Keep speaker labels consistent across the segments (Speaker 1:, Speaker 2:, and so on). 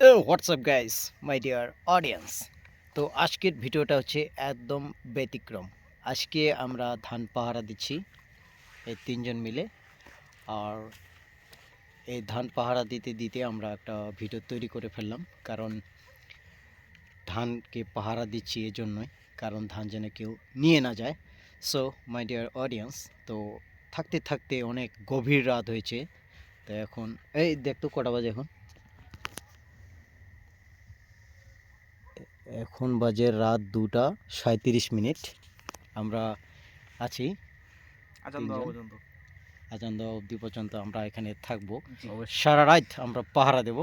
Speaker 1: O what's up guys my dear audience তো আজকের ভিডিওটা হচ্ছে একদম ব্যতিক্রম। আজকে আমরা ধান পাহারা দিচ্ছি এই তিনজন মিলে। আর এই ধান পাহারা দিতে দিতে আমরা একটা ভিডিও তৈরি করে ফেললাম। কারণ ধানকে পাহারা দিচ্ছি এই জন্যই কারণ ধান যেন কেউ নিয়ে না যায়। সো মাই ডিয়ার অডিয়েন্স তো থাকতে থাকতে অনেক গভীর রাত হয়েছে। তো এখন, এই দেখতো কটা বাজে এখন? এখন বাজে রাত দুটা সাঁত্রিশ মিনিট। আমরা আছি
Speaker 2: আজান দেওয়া
Speaker 1: অবধি পর্যন্ত আমরা এখানে থাকব। সারা রাত আমরা পাহারা দেব।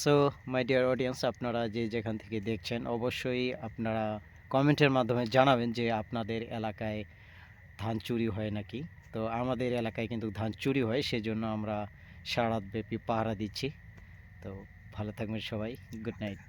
Speaker 1: সো মাই ডিয়ার অডিয়েন্স আপনারা যে যেখান থেকে দেখছেন অবশ্যই আপনারা কমেন্টের মাধ্যমে জানাবেন যে আপনাদের এলাকায় ধান চুরি হয় নাকি। তো আমাদের এলাকায় কিন্তু ধান চুরি হয় সেজন্য আমরা সারা রাত ব্যাপী পাহারা দিচ্ছি। তো ভালো থাকবেন সবাই। Good night